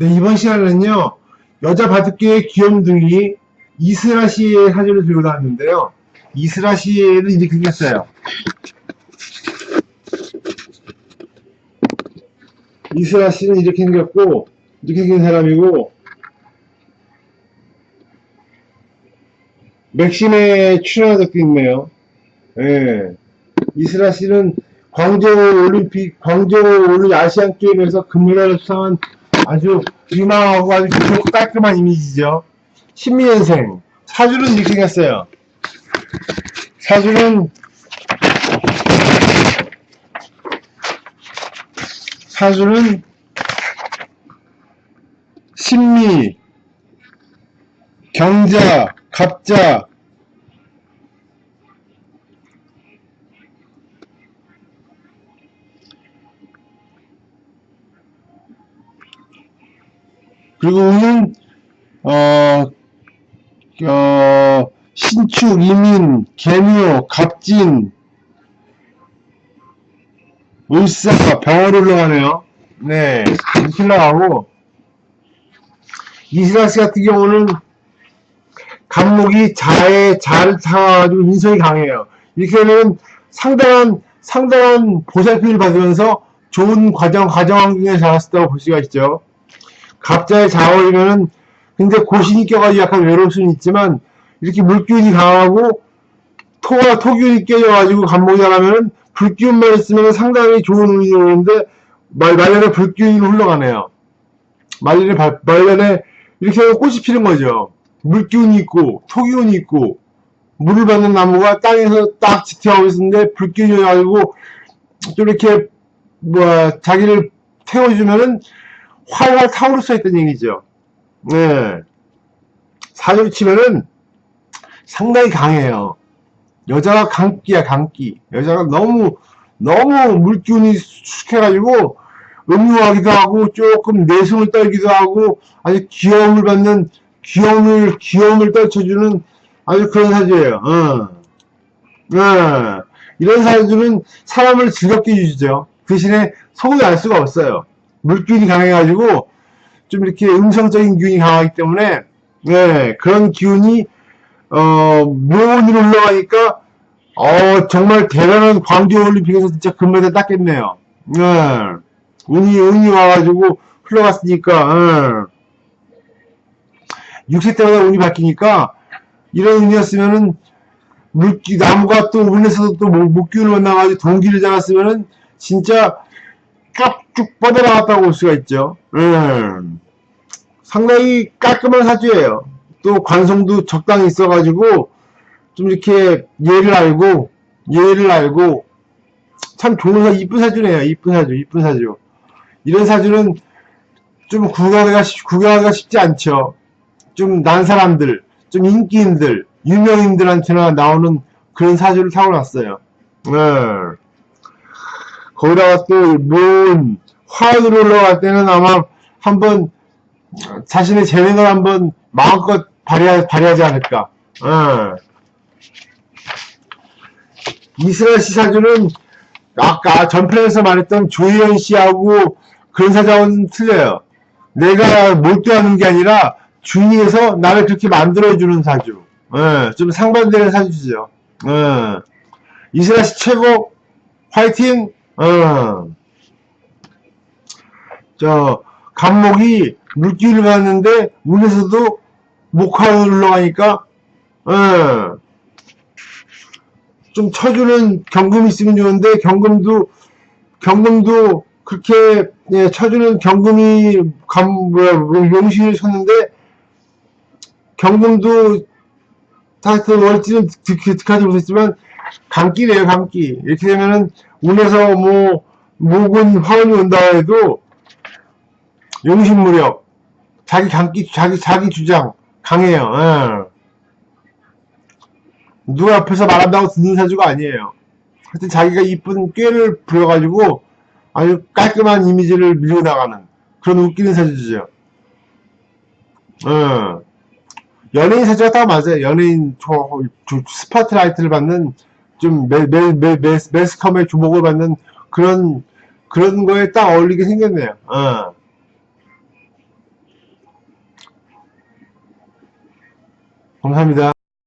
네, 이번 시간에는요, 여자 바둑계의 귀염둥이 이슬아 씨의 사진을 들고 나왔는데요. 이슬아 씨는 이렇게 생겼어요. 이슬아 씨는 이렇게 생겼고, 이렇게 생긴 사람이고, 맥심에 출연한 적도 있네요. 예. 이슬아 씨는 광저우 올림픽, 광저우 올림픽 아시안 게임에서 금메달을 수상한 아주 유망하고 아주 좋고 깔끔한 이미지죠. 신미년생. 사주는 이렇게 생겼어요. 사주는 사주는 신미, 경자, 갑자, 그리고 운은 어, 어, 신축, 이민, 개묘, 갑진, 울사, 병을 올라가네요. 네, 이렇게 올라가고 이스라스 같은 경우는 간목이 자에 잘 타가지고 인성이 강해요. 이렇게 되면 상당한 상당한 보살핌을 받으면서 좋은 과정 과정 환경에 자랐다고 볼 수가 있죠. 갑자의 자원이면은 근데 고신이 껴가지고 약간 외로울 수는 있지만 이렇게 물기운이 강하고 토가 토기운이 껴져가지고 간목이 나가면은 불기운만 있으면 상당히 좋은 운이 오는데 말 말년에 불기운이 흘러가네요. 말년에 발- 말년에 이렇게 하면 꽃이 피는 거죠. 물기운이 있고 토기운이 있고 물을 받는 나무가 땅에서 딱 지탱하고 있었는데 불기운이 와가지고 좀 이렇게 뭐 자기를 태워주면은 활활 타오를 수 있다는 얘기죠. 네. 사주로 치면은 상당히 강해요. 여자가 강기야, 강기. 여자가 너무, 너무 물기운이 수숙해가지고 음흉하기도 하고 조금 내숭을 떨기도 하고 아주 귀여움을 받는, 귀여움을, 귀여움을 떨쳐주는 아주 그런 사주예요. 어. 네. 이런 사주는 사람을 즐겁게 해주죠. 대신에 속을 알 수가 없어요. 물기운이 강해가지고 좀 이렇게 음성적인 기운이 강하기 때문에 네, 그런 기운이 어 묘운으로 올라가니까 어 정말 대단한 광주 올림픽에서 진짜 금메달 땄겠네요. 네, 운이 운이 와가지고 흘러갔으니까 네. 6세 때마다 운이 바뀌니까 이런 운이었으면은 물기 나무가 또 운에서도 또 목- 목기운을 만나가지고 동기를 잡았으면은 진짜 쭉 쭉 뻗어나갔다고 볼 수가 있죠. 음. 상당히 깔끔한 사주예요. 또 관성도 적당히 있어가지고 좀 이렇게 예를 알고 예를 알고 참 좋은 사 이쁜 사주네요. 이쁜 사주, 이쁜 사주. 이런 사주는 좀 구경하기가 쉽- 구경하기가 쉽지 않죠. 좀 난 사람들, 좀 인기인들, 유명인들한테나 나오는 그런 사주를 타고났어요. 네. 거기다가 또, 뭔, 화환으로 올라갈 때는 아마 한번 자신의 재능을 한번 마음껏 발휘하, 발휘하지 않을까. 어. 이스라엘 씨 사주는 아까 전편에서 말했던 조희연 씨하고 그런 사주와는 틀려요. 내가 몰두하는 게 아니라 주위에서 나를 그렇게 만들어주는 사주. 어, 좀 상반되는 사주죠. 어. 이스라엘 씨 최고! 화이팅! 어. 저, 간목이 물기를 받는데, 운에서도 목화로 올라가니까, 어. 좀 쳐주는 경금이 있으면 좋은데, 경금도, 경금도 그렇게, 예, 쳐주는 경금이, 감, 뭐야, 용신을 쳤는데, 경금도, 하여튼, 월지는 득하지 못했지만, 감기래요, 감기. 이렇게 되면은, 운에서 뭐, 목은 화운이 온다 해도, 용신무력, 자기 감기, 자기, 자기 주장, 강해요, 예. 누구 앞에서 말한다고 듣는 사주가 아니에요. 하여튼 자기가 이쁜 꾀를 부려가지고, 아주 깔끔한 이미지를 밀고 나가는, 그런 웃기는 사주죠. 예. 연예인 사주가 딱 맞아요. 연예인, 저, 저 스파트라이트를 받는, 좀 매, 매, 매, 매, 매스컴의 주목을 받는 그런 그런 거에 딱 어울리게 생겼네요. 어. 감사합니다.